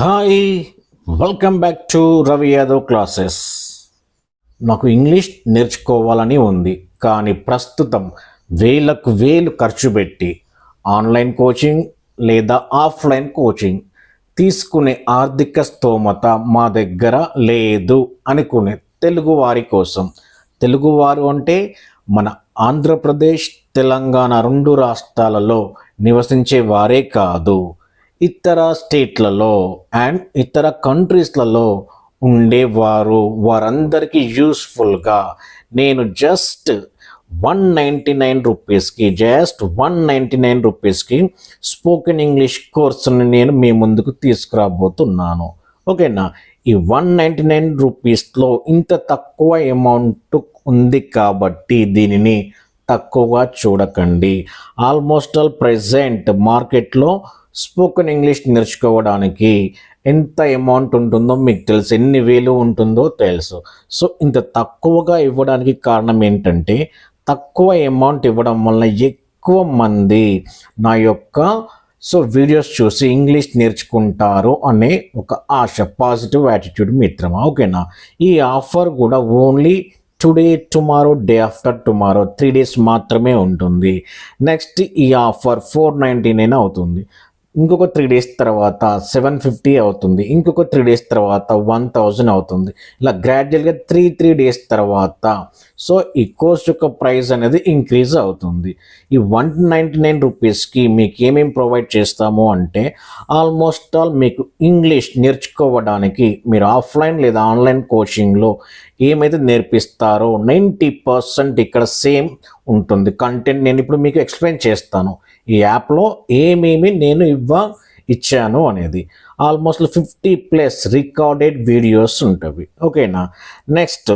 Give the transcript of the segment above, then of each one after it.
Hi welcome back to Ravi Yadav classes నాకు English నేర్చుకోవాలని ఉంది కానీ ప్రస్తుతం వేలకు వేలు ఖర్చు పెట్టి ఆన్లైన్ కోచింగ్ లేదా ఆఫ్లైన్ కోచింగ్ తీసుకునే ఆర్థిక స్తోమత మా దగ్గర లేదు అనుకునే తెలుగువారి కోసం. తెలుగువారు అంటే మన ఆంధ్రప్రదేశ్ తెలంగాణ రెండు రాష్ట్రాలలో నివసించే వారే కాదు. ఇతర స్టేట్లలో అండ్ ఇతర కంట్రీస్లలో ఉండేవారు. వారందరికీ యూస్ఫుల్గా. నేను జస్ట్ వన్ నైంటీ నైన్ రూపీస్కి జస్ట్ వన్ నైంటీ నైన్ రూపీస్కి స్పోకెన్ ఇంగ్లీష్ కోర్సుని నేను మీ ముందుకు తీసుకురాబోతున్నాను. ఓకేనా? ఈ వన్ నైంటీ నైన్ రూపీస్లో ఇంత తక్కువ అమౌంట్ ఉంది కాబట్టి దీనిని తక్కువగా చూడకండి. ఆల్మోస్ట్ ఆల్ ప్రజెంట్ మార్కెట్లో స్పోకెన్ ఇంగ్లీష్ నేర్చుకోవడానికి ఎంత అమౌంట్ ఉంటుందో మీకు తెలుసు ఎన్ని వేలు ఉంటుందో తెలుసు. సో ఇంత తక్కువగా ఇవ్వడానికి కారణం ఏంటంటే తక్కువ అమౌంట్ ఇవ్వడం వల్ల ఎక్కువ మంది నా యొక్క సో వీడియోస్ చూసి ఇంగ్లీష్ నేర్చుకుంటారు అనే ఒక ఆశ పాజిటివ్ యాటిట్యూడ్ మిత్రమా? ఓకేనా? ఈ ఆఫర్ కూడా only today tomorrow day after tomorrow three days మాత్రమే ఉంటుంది. నెక్స్ట్ ఈ ఆఫర్ ఫోర్ నైంటీ నైన్ అవుతుంది. ఇంకొక త్రీ డేస్ తర్వాత సెవెన్ ఫిఫ్టీ అవుతుంది. ఇంకొక త్రీ డేస్ తర్వాత వన్ థౌజండ్ అవుతుంది. ఇలా గ్రాడ్యువల్గా త్రీ త్రీ డేస్ తర్వాత సో ఈ కోర్స్ యొక్క ప్రైస్ అనేది ఇంక్రీజ్ అవుతుంది. ఈ వన్ నైంటీ నైన్ రూపీస్కి మీకు ఏమేమి ప్రొవైడ్ చేస్తాము అంటే ఆల్మోస్ట్ ఆల్ మీకు ఇంగ్లీష్ నేర్చుకోవడానికి మీరు ఆఫ్లైన్ లేదా ఆన్లైన్ కోచింగ్లో ఏమైతే నేర్పిస్తారో నైంటీ పర్సెంట్ ఇక్కడ సేమ్ ఉంటుంది. కంటెంట్ నేను ఇప్పుడు మీకు ఎక్స్ప్లెయిన్ చేస్తాను. ఈ యాప్లో ఏమేమి నేను ఇవ్వ ఇచ్చాను అనేది. Almost fifty plus recorded videos ఉంటుంది ఓకేనా? నెక్స్ట్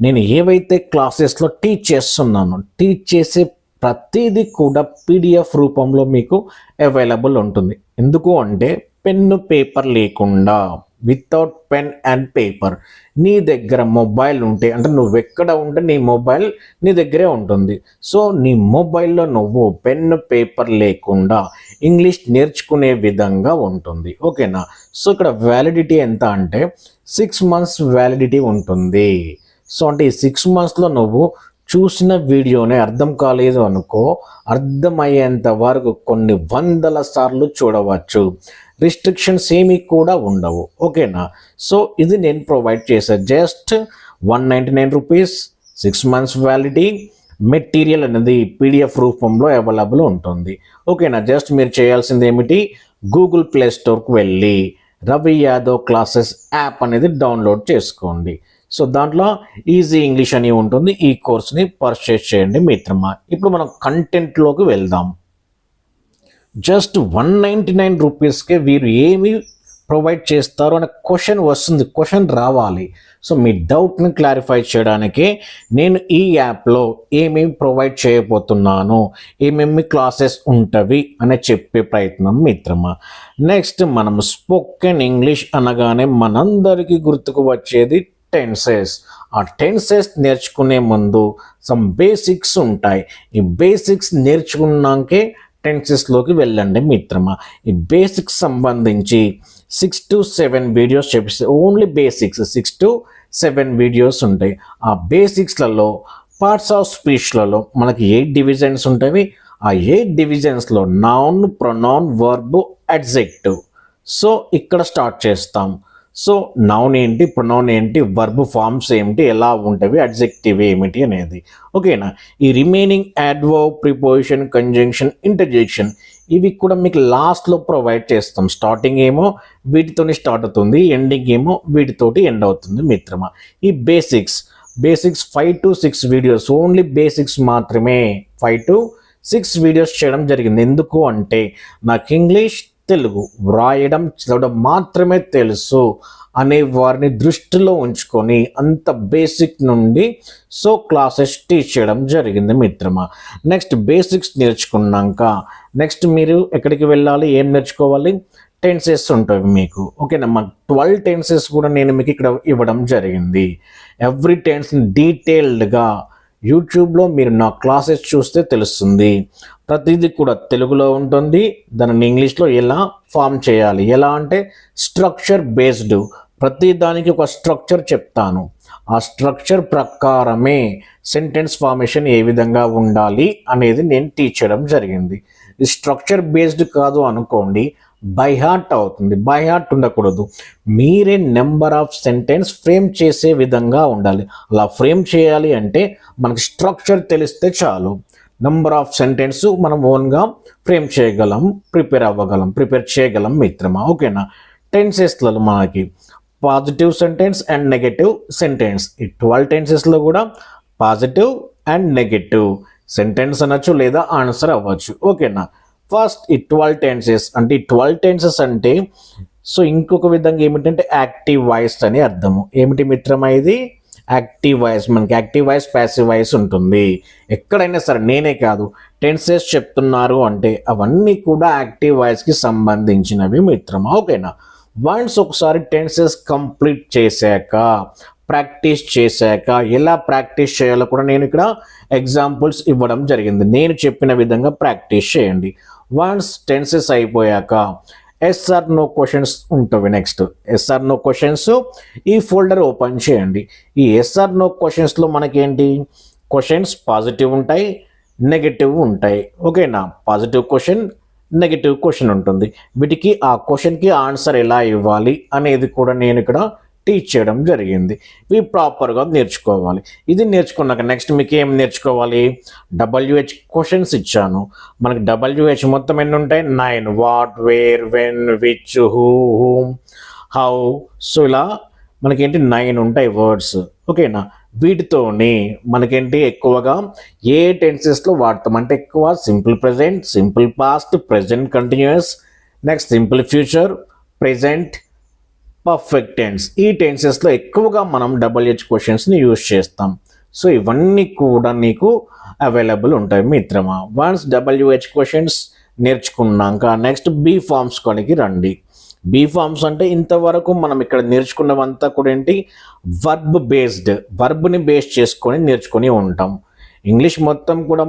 నేను ఏవైతే క్లాసెస్లో టీచ్ చేస్తున్నానో టీచ్ చేసే ప్రతిదీ కూడా పీడిఎఫ్ రూపంలో మీకు అవైలబుల్ ఉంటుంది. ఎందుకు అంటే పెన్ను పేపర్ లేకుండా. వితౌట్ పెన్ అండ్ పేపర్ నీ దగ్గర మొబైల్ ఉంటే అంటే నువ్వు ఎక్కడ ఉంటే నీ మొబైల్ నీ దగ్గరే ఉంటుంది. సో నీ మొబైల్లో నువ్వు పెన్ పేపర్ లేకుండా ఇంగ్లీష్ నేర్చుకునే విధంగా ఉంటుంది. ఓకేనా? సో ఇక్కడ వ్యాలిడిటీ ఎంత అంటే సిక్స్ మంత్స్ వ్యాలిడిటీ ఉంటుంది. సో అంటే ఈ సిక్స్ మంత్స్లో నువ్వు చూసిన వీడియోని అర్థం కాలేదు అనుకో అర్థమయ్యేంత వరకు కొన్ని వందల సార్లు చూడవచ్చు. రిస్ట్రిక్షన్స్ ఏమీ కూడా ఉండవు. ఓకేనా? సో ఇది నేను ప్రొవైడ్ చేశాను just one ninety nine rupees six months validity material అనేది పీడిఎఫ్ రూపంలో అవైలబుల్ ఉంటుంది. ఓకేనా? జస్ట్ మీరు చేయాల్సింది ఏమిటి? గూగుల్ ప్లే స్టోర్కి వెళ్ళి రవి యాదవ్ క్లాసెస్ యాప్ అనేది డౌన్లోడ్ చేసుకోండి. సో దాంట్లో ఈజీ ఇంగ్లీష్ అని ఉంటుంది. ఈ కోర్స్ని పర్చేస్ చేయండి మిత్రమా. ఇప్పుడు మనం కంటెంట్లోకి వెళ్దాం. జస్ట్ వన్ నైంటీ నైన్ రూపీస్కే వీరు ఏమి ప్రొవైడ్ చేస్తారు అనే క్వశ్చన్ వస్తుంది క్వశ్చన్ రావాలి. సో మీ డౌట్ని క్లారిఫై చేయడానికి నేను ఈ యాప్లో ఏమేమి ప్రొవైడ్ చేయబోతున్నాను ఏమేమి క్లాసెస్ ఉంటవి అని చెప్పే ప్రయత్నం మిత్రమా. నెక్స్ట్ మనం స్పోకెన్ ఇంగ్లీష్ అనగానే మనందరికీ గుర్తుకు వచ్చేది టెన్సెస్. ఆ టెన్సెస్ నేర్చుకునే ముందు సమ్ బేసిక్స్ ఉంటాయి. ఈ బేసిక్స్ నేర్చుకున్నాకే టెన్సెస్లోకి వెళ్ళండి మిత్రమా. ఈ బేసిక్స్ సంబంధించి సిక్స్ టు సెవెన్ వీడియోస్ చెప్పిస్తే only basics six to seven videos ఉంటాయి. ఆ బేసిక్స్లలో పార్ట్స్ ఆఫ్ స్పీచ్లలో మనకి ఎయిట్ డివిజన్స్ ఉంటాయి. ఆ eight డివిజన్స్లో noun pronoun verb adjective so ఇక్కడ స్టార్ట్ చేస్తాం. సో నౌన్ ఏంటి ప్రొనౌన్ ఏంటి వర్బ్ ఫార్మ్స్ ఏమిటి ఎలా ఉంటవి అడ్జెక్టివ్ ఏమిటి అనేది. ఓకేనా ఈ remaining adverb preposition conjunction interjection ఇవి కూడా మీకు లాస్ట్లో ప్రొవైడ్ చేస్తాం. స్టార్టింగ్ ఏమో వీటితోనే స్టార్ట్ అవుతుంది ఎండింగ్ ఏమో వీటితోటి ఎండ్ అవుతుంది మిత్రమా. ఈ basics basics five to six videos only basics మాత్రమే. ఫైవ్ టు సిక్స్ వీడియోస్ చేయడం జరిగింది. ఎందుకు అంటే నాకు ఇంగ్లీష్ తెలుగు వ్రాయడం చదవడం మాత్రమే తెలుసు అనే వారిని దృష్టిలో ఉంచుకొని అంత బేసిక్ నుండి సో క్లాసెస్ టీచ్ చేయడం జరిగింది మిత్రమా. నెక్స్ట్ బేసిక్స్ నేర్చుకున్నాక నెక్స్ట్ మీరు ఎక్కడికి వెళ్ళాలి ఏం నేర్చుకోవాలి? టెన్సెస్ ఉంటాయి మీకు. ఓకేనా మా ట్వెల్వ్ టెన్సెస్ కూడా నేను మీకు ఇక్కడ ఇవ్వడం జరిగింది. ఎవ్రీ టెన్స్ డీటెయిల్డ్గా యూట్యూబ్లో మీరు నా క్లాసెస్ చూస్తే తెలుస్తుంది. ప్రతిదీ కూడా తెలుగులో ఉంటుంది. దానిని ఇంగ్లీష్లో ఎలా ఫామ్ చేయాలి? ఎలా అంటే స్ట్రక్చర్ బేస్డ్. ప్రతి దానికి ఒక స్ట్రక్చర్ చెప్తాను. ఆ స్ట్రక్చర్ ప్రకారమే సెంటెన్స్ ఫార్మేషన్ ఏ విధంగా ఉండాలి అనేది నేను టీచ్ చేయడం జరిగింది. స్ట్రక్చర్ బేస్డ్ కాదు అనుకోండి. బై హార్ట్ అవుతుంది. బై హార్ట్ ఉండకూడదు. మీరే నెంబర్ ఆఫ్ సెంటెన్స్ ఫ్రేమ్ చేసే విధంగా ఉండాలి. అలా ఫ్రేమ్ చేయాలి అంటే మనకి స్ట్రక్చర్ తెలిస్తే చాలు. నంబర్ ఆఫ్ సెంటెన్స్ మనం ఓన్గా ఫ్రేమ్ చేయగలం ప్రిపేర్ అవ్వగలం ప్రిపేర్ చేయగలం మిత్రమా? ఓకేనా? టెన్సెస్లలో మనకి positive sentence and negative sentence. ఈ ట్వెల్వ్ టెన్సెస్లో కూడా పాజిటివ్ అండ్ నెగటివ్ సెంటెన్స్ అనొచ్చు లేదా ఆన్సర్ అవ్వచ్చు. ఓకేనా? ఫస్ట్ ఈ ట్వెల్వ్ టెన్సెస్. అంటే ఈ ట్వెల్వ్ టెన్సెస్ అంటే సో ఇంకొక విధంగా ఏమిటంటే యాక్టివ్ వాయిస్ అని అర్థము. ఏమిటి మిత్రమా ఇది? Active voice. మనకి యాక్టివ్ వాయిస్ ప్యాసివ్ వాయిస్ ఉంటుంది. ఎక్కడైనా సరే నేనే కాదు. టెన్సెస్ చెప్తున్నారు అంటే అవన్నీ కూడా యాక్టివ్ వాయిస్కి సంబంధించినవి మిత్రమా? ఓకేనా? వన్స్ ఒకసారి టెన్సెస్ కంప్లీట్ చేశాక ప్రాక్టీస్ చేశాక ఎలా ప్రాక్టీస్ చేయాలో కూడా నేను ఇక్కడ ఎగ్జాంపుల్స్ ఇవ్వడం జరిగింది. నేను చెప్పిన విధంగా ప్రాక్టీస్ చేయండి. వన్స్ టెన్సెస్ అయిపోయాక ఎస్ఆర్ నో క్వశ్చన్స్ ఉంటుంది next yes or no questions ఈ ఫోల్డర్ ఓపెన్ చేయండి. ఈ ఎస్ఆర్ నో క్వశ్చన్స్లో మనకేంటి? క్వశ్చన్స్ పాజిటివ్ ఉంటాయి నెగటివ్ ఉంటాయి. ఓకేనా? పాజిటివ్ క్వశ్చన్ నెగటివ్ క్వశ్చన్ ఉంటుంది. వీటికి ఆ క్వశ్చన్కి ఆన్సర్ ఎలా ఇవ్వాలి అనేది కూడా నేను ఇక్కడ టీచ్ చేయడం జరిగింది. ఇవి ప్రాపర్గా నేర్చుకోవాలి. ఇది నేర్చుకున్నాక నెక్స్ట్ మీకు ఏం నేర్చుకోవాలి? డబ్ల్యూహెచ్ క్వశ్చన్స్ ఇచ్చాను. మనకి డబ్ల్యూహెచ్ మొత్తం ఎన్ని ఉంటాయి? Nine what where when which who whom how so ఇలా మనకేంటి? నైన్ ఉంటాయి వర్డ్స్ ఓకేనా వీటితోని మనకేంటి? ఎక్కువగా ఏ టెన్సెస్లో వాడతాం? అంటే ఎక్కువ simple present simple past present continuous next simple future present perfect tense ఈ టెన్సెస్లో ఎక్కువగా మనం డబల్ హెచ్ క్వశ్చన్స్ని యూజ్ చేస్తాం. సో ఇవన్నీ కూడా నీకు అవైలబుల్ ఉంటాయి మిత్రమా. వన్స్ డబ్ల్యూహెచ్ క్వశ్చన్స్ నేర్చుకున్నాక నెక్స్ట్ బీ ఫార్మ్స్ కొనికి రండి. బీ ఫార్మ్స్ అంటే ఇంతవరకు మనం ఇక్కడ నేర్చుకున్నవంతా కూడా ఏంటి? వర్బ్ బేస్డ్ వర్బ్ని బేస్ చేసుకొని నేర్చుకొని ఉంటాం. ఇంగ్లీష్ మొత్తం కూడా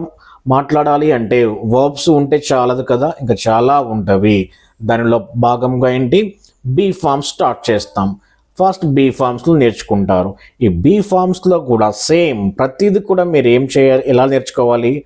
మాట్లాడాలి అంటే వర్బ్స్ ఉంటే చాలదు కదా. ఇంకా చాలా ఉంటవి. దానిలో భాగంగా ఏంటి? బీ ఫార్మ్స్ స్టార్ట్ చేస్తాం. ఫస్ట్ బీ ఫార్మ్స్లో నేర్చుకుంటారు. ఈ బీ ఫార్మ్స్లో కూడా సేమ్ ప్రతిదీ కూడా మీరు ఏం చేయాలి ఎలా నేర్చుకోవాలి?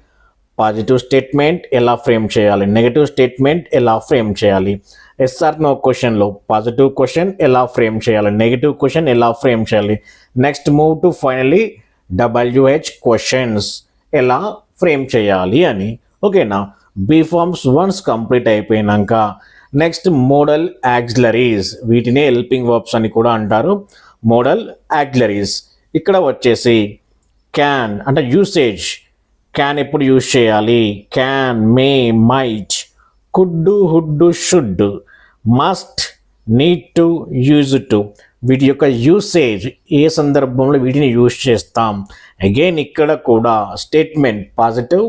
పాజిటివ్ స్టేట్మెంట్ ఎలా ఫ్రేమ్ చేయాలి? నెగిటివ్ స్టేట్మెంట్ ఎలా ఫ్రేమ్ చేయాలి? ఎస్ఆర్ నో క్వశ్చన్లో పాజిటివ్ క్వశ్చన్ ఎలా ఫ్రేమ్ చేయాలి? నెగిటివ్ క్వశ్చన్ ఎలా ఫ్రేమ్ చేయాలి? Next move to finally WH questions ఎలా ఫ్రేమ్ చేయాలి అని. ఓకేనా? బీ ఫార్మ్స్ వన్స్ కంప్లీట్ అయిపోయినాక నెక్స్ట్ మోడల్ యాక్సిలరీస్. వీటినే హెల్పింగ్ వర్బ్స్ అని కూడా అంటారు. Modal auxiliaries. ఇక్కడ వచ్చేసి క్యాన్ అంటే యూసేజ్ క్యాన్ ఎప్పుడు యూజ్ చేయాలి? Can may might could would should must need to use to వీటి యొక్క యూసేజ్ ఏ సందర్భంలో వీటిని యూజ్ చేస్తాం? అగైన్ ఇక్కడ కూడా statement positive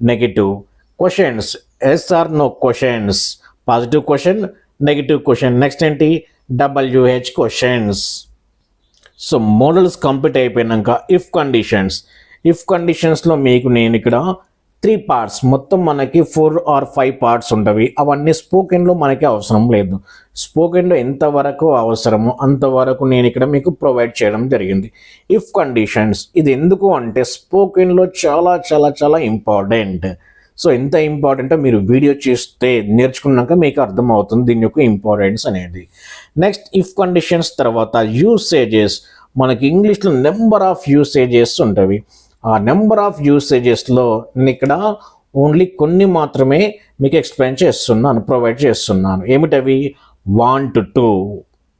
negative questions yes or no questions positive question negative question next ఏంటి? W H questions so modals complete అయిపోయినాక if conditions if కండిషన్స్లో మీకు నేను ఇక్కడ త్రీ పార్ట్స్ మొత్తం మనకి ఫోర్ ఆర్ ఫైవ్ పార్ట్స్ ఉంటవి. అవన్నీ స్పోకెన్లో మనకి అవసరం లేదు. స్పోకెన్లో ఎంతవరకు అవసరమో అంతవరకు నేను ఇక్కడ మీకు ప్రొవైడ్ చేయడం జరిగింది. ఇఫ్ కండిషన్స్ ఇది ఎందుకు అంటే స్పోకెన్లో చాలా చాలా చాలా ఇంపార్టెంట్ సో ఎంత ఇంపార్టెంటో మీరు వీడియో చూస్తే నేర్చుకున్నాక మీకు అర్థమవుతుంది దీని యొక్క ఇంపార్టెన్స్ అనేది. నెక్స్ట్ ఇఫ్ కండిషన్స్ తర్వాత యూసేజెస్ మనకి ఇంగ్లీష్లో నెంబర్ ఆఫ్ యూసేజెస్ ఉంటుంది ఆ నెంబర్ ఆఫ్ యూసేజెస్లో నేను ఇక్కడ ఓన్లీ కొన్ని మాత్రమే మీకు ఎక్స్ప్లెయిన్ చేస్తున్నాను ప్రొవైడ్ చేస్తున్నాను. ఏమిటవి? Want to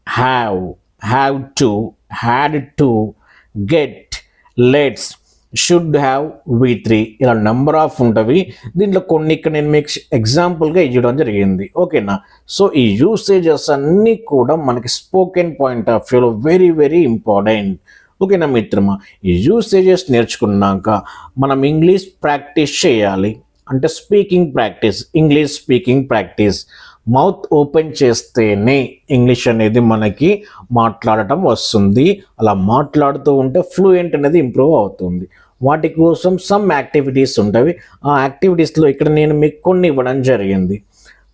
have have to had to get let's should have V three ఇలా నెంబర్ ఆఫ్ ఉంటవి. దీంట్లో కొన్ని ఇక్కడ నేను మీకు ఎగ్జాంపుల్గా ఇవ్వడం జరిగింది. ఓకేనా సో ఈ యూసేజెస్ అన్నీ కూడా మనకి స్పోకెన్ పాయింట్ ఆఫ్ వ్యూలో వెరీ వెరీ ఇంపార్టెంట్ ఓకేనా మిత్రమా? ఈ యూసేజెస్ నేర్చుకున్నాక మనం ఇంగ్లీష్ ప్రాక్టీస్ చేయాలి. అంటే speaking practice English speaking practice mouth open చేస్తేనే ఇంగ్లీష్ అనేది మనకి మాట్లాడటం వస్తుంది. అలా మాట్లాడుతూ ఉంటే ఫ్లూయెంట్ అనేది ఇంప్రూవ్ అవుతుంది. వాటి కోసం సమ్ యాక్టివిటీస్ ఉంటాయి ఆ యాక్టివిటీస్లో ఇక్కడ నేను మీకు కొన్ని ఇవ్వడం జరిగింది.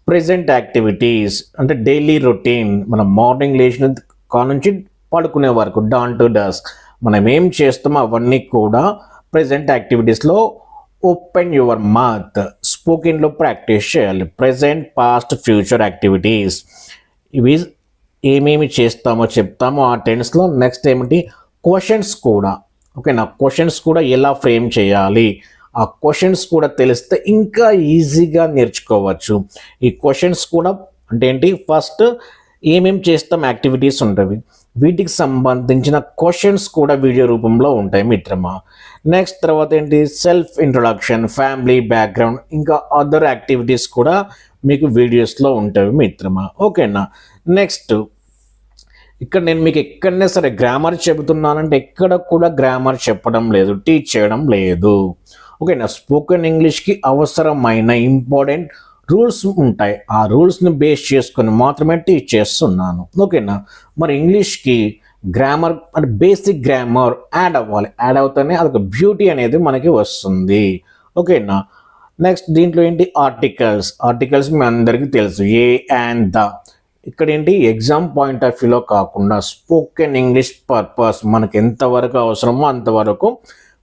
ప్రజెంట్ యాక్టివిటీస్ అంటే డైలీ రొటీన్ మనం మార్నింగ్ లేచిన కా నుంచి పడుకునే వరకు డాన్ టు డస్క్ మనం ఏం చేస్తామో అవన్నీ కూడా ప్రజెంట్ యాక్టివిటీస్లో ఓపెన్ యువర్ మౌత్ స్పోకెన్లో ప్రాక్టీస్ చేయాలి. ప్రజెంట్ పాస్ట్ ఫ్యూచర్ యాక్టివిటీస్ ఇవి ఏమేమి చేస్తామో చెప్తామో. ఆ టెన్స్లో నెక్స్ట్ ఏమిటి? క్వశ్చన్స్ కూడా. ఓకేనా క్వశ్చన్స్ కూడా ఎలా ఫ్రేమ్ చేయాలి ఆ క్వశ్చన్స్ కూడా తెలిస్తే ఇంకా ఈజీగా నేర్చుకోవచ్చు ఈ క్వశ్చన్స్ కూడా అంటే ఏంటి ఫస్ట్ ఏమేం చేస్తాం యాక్టివిటీస్ ఉంటాయి వీటికి సంబంధించిన క్వశ్చన్స్ కూడా వీడియో రూపంలో ఉంటాయి మిత్రమా నెక్స్ట్ తర్వాత ఏంటి సెల్ఫ్ ఇంట్రొడక్షన్ ఫ్యామిలీ బ్యాక్గ్రౌండ్ ఇంకా అదర్ యాక్టివిటీస్ కూడా మీకు వీడియోస్లో ఉంటాయి మిత్రమా ఓకేనా నెక్స్ట్ ఇక్కడ నేను మీకు ఎక్కడనే సరే గ్రామర్ చెబుతున్నానంటే ఎక్కడ కూడా గ్రామర్ చెప్పడం లేదు టీచ్ చేయడం లేదు. ఓకేనా స్పోకెన్ ఇంగ్లీష్కి అవసరమైన ఇంపార్టెంట్ రూల్స్ ఉంటాయి. ఆ రూల్స్ని బేస్ చేసుకొని మాత్రమే టీచ్ చేస్తున్నాను. ఓకేనా మరి ఇంగ్లీష్కి గ్రామర్ అంటే బేసిక్ గ్రామర్ యాడ్ అవ్వాలి. యాడ్ అవుతేనే అదొక బ్యూటీ అనేది మనకి వస్తుంది. ఓకేనా నెక్స్ట్ దీంట్లో ఏంటి? ఆర్టికల్స్ ఆర్టికల్స్ మీ అందరికీ తెలుసు. ఏ అండ్ ద ఇక్కడ ఏంటి ఎగ్జామ్ పాయింట్ ఆఫ్ వ్యూలో కాకుండా స్పోకెన్ ఇంగ్లీష్ పర్పస్ మనకు ఎంతవరకు అవసరమో అంతవరకు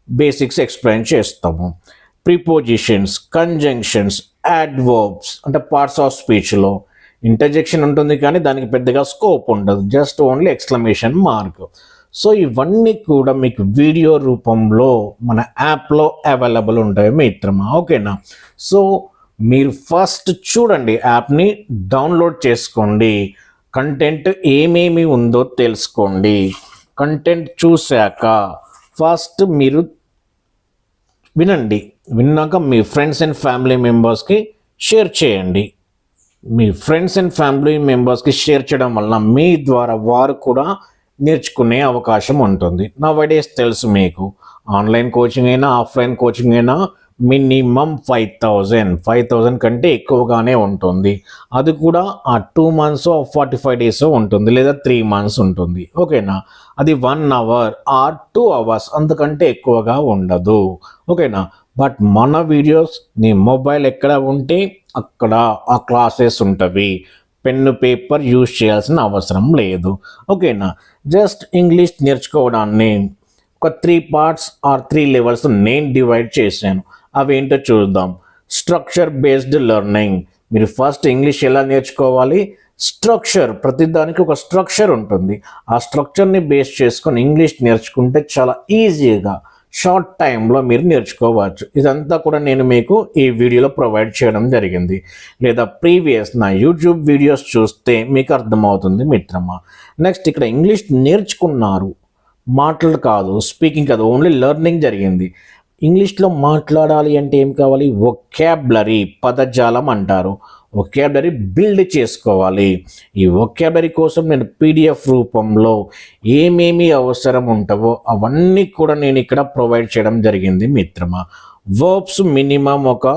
బేసిక్స్ ఎక్స్ప్లెయిన్ చేస్తాము. ప్రిపోజిషన్స్ కంజంక్షన్స్ యాడ్వర్బ్స్ అంటే పార్ట్స్ ఆఫ్ స్పీచ్లో ఇంటర్జెక్షన్ ఉంటుంది కానీ దానికి పెద్దగా స్కోప్ ఉండదు. Just only exclamation mark so ఇవన్నీ కూడా మీకు వీడియో రూపంలో మన యాప్లో అవైలబుల్ ఉంటాయి మిత్రమా? ఓకేనా సో మీరు ఫస్ట్ చూడండి యాప్ని డౌన్లోడ్ చేసుకోండి. కంటెంట్ ఏమేమి ఉందో తెలుసుకోండి. కంటెంట్ చూశాక ఫస్ట్ మీరు వినండి. విన్నాక మీ ఫ్రెండ్స్ అండ్ ఫ్యామిలీ మెంబర్స్కి షేర్ చేయండి. మీ ఫ్రెండ్స్ అండ్ ఫ్యామిలీ మెంబర్స్కి షేర్ చేయడం వల్ల మీ ద్వారా వారు కూడా నేర్చుకునే అవకాశం ఉంటుంది. నా డేస్ తెలుసు మీకు. ఆన్లైన్ కోచింగ్ అయినా ఆఫ్లైన్ కోచింగ్ అయినా minimum five thousand. Five thousand కంటే ఎక్కువగానే ఉంటుంది. అది కూడా ఆ two months forty five days ఉంటుంది లేదా త్రీ మంత్స్ ఉంటుంది. ఓకేనా? అది one hour or two hours అంతకంటే ఎక్కువగా ఉండదు. ఓకేనా? బట్ మన వీడియోస్ నీ మొబైల్ ఎక్కడ ఉంటే అక్కడ ఆ క్లాసెస్ ఉంటవి. పెన్ను పేపర్ యూజ్ చేయాల్సిన అవసరం లేదు. ఓకేనా? జస్ట్ ఇంగ్లీష్ నేర్చుకోవడాన్ని ఒక three parts or three levels నేను డివైడ్ చేశాను. అవేంటో చూద్దాం. స్ట్రక్చర్ బేస్డ్ లెర్నింగ్ మీరు ఫస్ట్ ఇంగ్లీష్ ఎలా నేర్చుకోవాలి? స్ట్రక్చర్ ప్రతిదానికి ఒక స్ట్రక్చర్ ఉంటుంది. ఆ స్ట్రక్చర్ని బేస్ చేసుకొని ఇంగ్లీష్ నేర్చుకుంటే చాలా ఈజీగా షార్ట్ టైంలో మీరు నేర్చుకోవచ్చు. ఇదంతా కూడా నేను మీకు ఈ వీడియోలో ప్రొవైడ్ చేయడం జరిగింది. లేదా ప్రీవియస్ నా యూట్యూబ్ వీడియోస్ చూస్తే మీకు అర్థమవుతుంది మిత్రమా. నెక్స్ట్ ఇక్కడ ఇంగ్లీష్ నేర్చుకున్నారు. మాటలు కాదు స్పీకింగ్ కాదు ఓన్లీ లెర్నింగ్ జరిగింది. ఇంగ్లీష్లో మాట్లాడాలి అంటే ఏం కావాలి? ఒకాబులరీ పదజాలం అంటారు. ఒకాబులరీ బిల్డ్ చేసుకోవాలి. ఈ ఒకాబులరీ కోసం నేను పీడిఎఫ్ రూపంలో ఏమేమి అవసరం ఉంటావో అవన్నీ కూడా నేను ఇక్కడ ప్రొవైడ్ చేయడం జరిగింది మిత్రమా. వర్బ్స్ మినిమం ఒక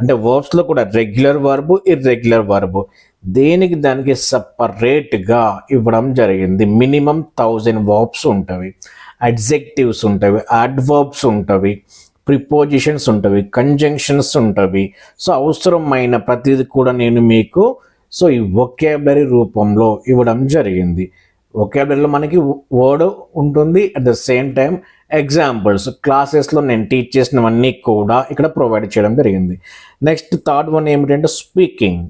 అంటే వర్బ్స్లో కూడా రెగ్యులర్ వర్బ్ ఇర్రెగ్యులర్ వర్బ్ దేనికి దానికి సపరేట్గా ఇవ్వడం జరిగింది. మినిమం థౌజండ్ వర్బ్స్ ఉంటవి. అడ్జెక్టివ్స్ ఉంటవి. అడ్వర్బ్స్ ఉంటవి. ప్రిపోజిషన్స్ ఉంటవి కంజంక్షన్స్ ఉంటవి. సో అవసరమైన ప్రతిదీ కూడా నేను మీకు సో ఈ ఒకేబరీ రూపంలో ఇవ్వడం జరిగింది. ఒకేబరీలో మనకి వర్డ్ ఉంటుంది at the same time examples క్లాసెస్లో నేను టీచ్ చేసినవన్నీ కూడా ఇక్కడ ప్రొవైడ్ చేయడం జరిగింది. నెక్స్ట్ థర్డ్ వన్ ఏమిటంటే స్పీకింగ్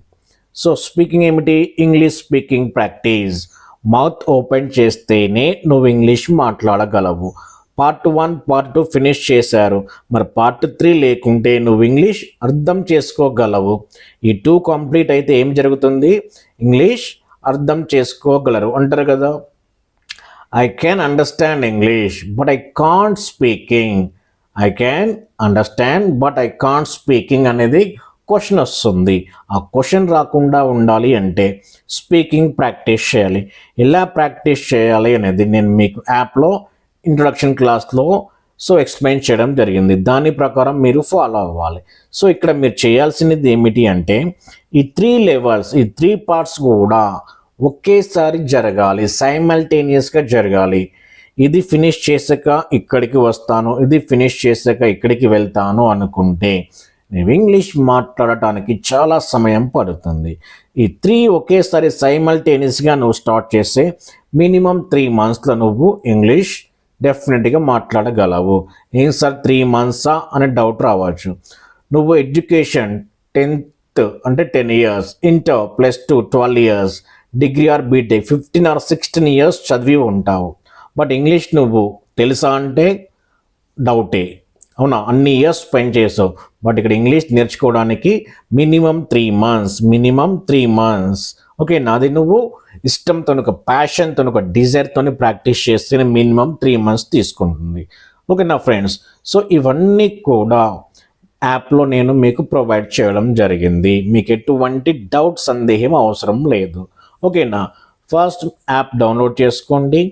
సో స్పీకింగ్ ఏమిటి? English speaking practice mouth open చేస్తేనే నువ్వు English మాట్లాడగలవు. Part one part two finish చేశారు. మరి పార్ట్ త్రీ లేకుంటే నువ్వు ఇంగ్లీష్ అర్థం చేసుకోగలవు. ఈ టూ కంప్లీట్ అయితే ఏం జరుగుతుంది? ఇంగ్లీష్ అర్థం చేసుకోగలరు. అంటారు కదా I can understand English but I can't speaking I can understand but I can't speaking అనేది క్వశ్చన్ వస్తుంది. ఆ క్వశ్చన్ రాకుండా ఉండాలి అంటే స్పీకింగ్ ప్రాక్టీస్ చేయాలి. ఎలా ప్రాక్టీస్ చేయాలి అనేది నేను మీకు యాప్లో ఇంట్రొడక్షన్ క్లాస్లో సో ఎక్స్ప్లెయిన్ చేయడం జరిగింది. దాని ప్రకారం మీరు ఫాలో అవ్వాలి. సో ఇక్కడ మీరు చేయాల్సినది ఏమిటి అంటే ఈ త్రీ లెవెల్స్ ఈ త్రీ పార్ట్స్ కూడా ఒకేసారి జరగాలి సైమల్టేనియస్గా జరగాలి. ఇది ఫినిష్ చేసాక ఇక్కడికి వస్తాను ఇది ఫినిష్ చేసాక ఇక్కడికి వెళ్తాను అనుకుంటే నువ్వు ఇంగ్లీష్ మాట్లాడటానికి చాలా సమయం పడుతుంది. ఈ త్రీ ఒకేసారి సైమల్టేనియస్గా నువ్వు స్టార్ట్ చేస్తే మినిమం త్రీ మంత్స్లో నువ్వు ఇంగ్లీష్ డెఫినెట్గా మాట్లాడగలవు. ఏం సార్? త్రీ మంత్సా? అనే డౌట్ రావచ్చు. నువ్వు ఎడ్యుకేషన్ టెన్త్ అంటే ten years inter plus two twelve years degree or BTech fifteen or sixteen years చదివి ఉంటావు. బట్ ఇంగ్లీష్ నువ్వు తెలుసా అంటే డౌటే. అవునా? అన్ని ఇయర్స్ స్పెండ్ చేసావు. బట్ ఇక్కడ ఇంగ్లీష్ నేర్చుకోవడానికి minimum three months minimum three months. Okay నాది నువ్వు ఇష్టంతో ఒక ప్యాషన్తో ఒక డిజైర్తో ప్రాక్టీస్ చేస్తే మినిమం త్రీ మంత్స్ తీసుకుంటుంది. ఓకే నా ఫ్రెండ్స్ సో ఇవన్నీ కూడా యాప్లో నేను మీకు ప్రొవైడ్ చేయడం జరిగింది. మీకు ఎటువంటి డౌట్ సందేహం అవసరం లేదు. ఓకేనా ఫస్ట్ యాప్ డౌన్లోడ్ చేసుకోండి.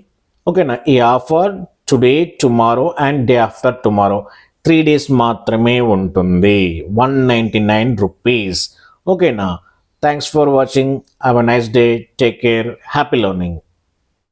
ఓకేనా ఈ offer today tomorrow and day after tomorrow three days మాత్రమే ఉంటుంది. వన్ నైంటీ నైన్ రూపీస్ ఓకేనా Thanks for watching. Have a nice day. Take care. Happy learning.